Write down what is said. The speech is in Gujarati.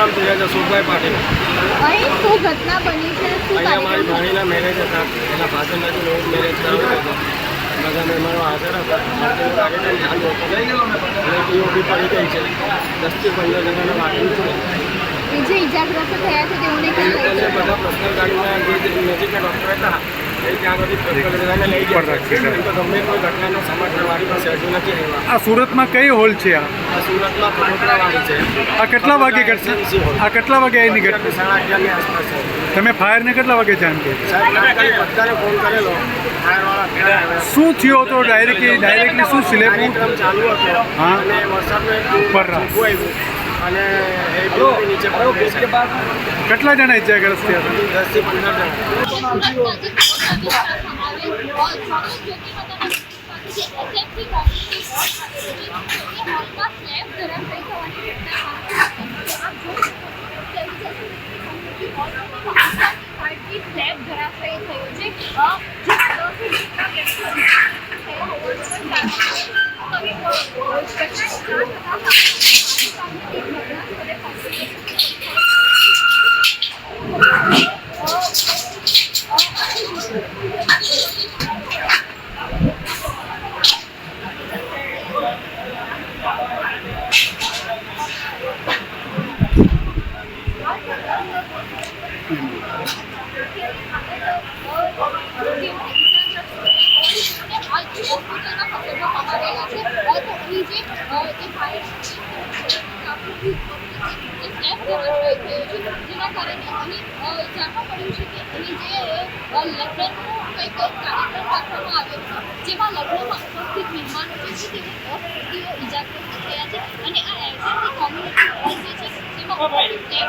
નામ છે જસુભાઈ પાટીલ. અહીંયા મારી ભાણીના મેરેજ હતા. એના ભાષણમાંથી નવું મેરેજ કરાવ્યો હતો. બધા મહેમાનો હાજર હતા. કાર્યક્રમ ચાલુ હતો અને પીઓપી પડી ગઈ છે. દસથી પંદર જણાને વાગ્યું છે. બધા પર્સનલ ગાડીમાં જે નજીકના ડૉક્ટર હતા. આ સુરતમાં કઈ હોલ છે આ? કેટલા વાગે ઘટશે? આ કેટલા વાગે એની ઘટના તમે ફાયરને કેટલા વાગે જાણ કરેલો. શું થયો હતો? ડાયરેક્ટલી ડાયરેક્ટલી શું સિલેબસ? ચાલુ હતો. હા. ઉપર અને નીચે. કેટલા જણા ઇજાગ્રસ્ત થયા હતા? દસથી પંદર જણા. જેમાં લગ્નમાં ઉપસ્થિત મહેમાનો જે છે તેઓ દસ વ્યક્તિઓ ઇજાગ્રસ્ત થયા છે અને આ એસએસસી કોમ્યુનિટી હોલ જે છે হসপিটাল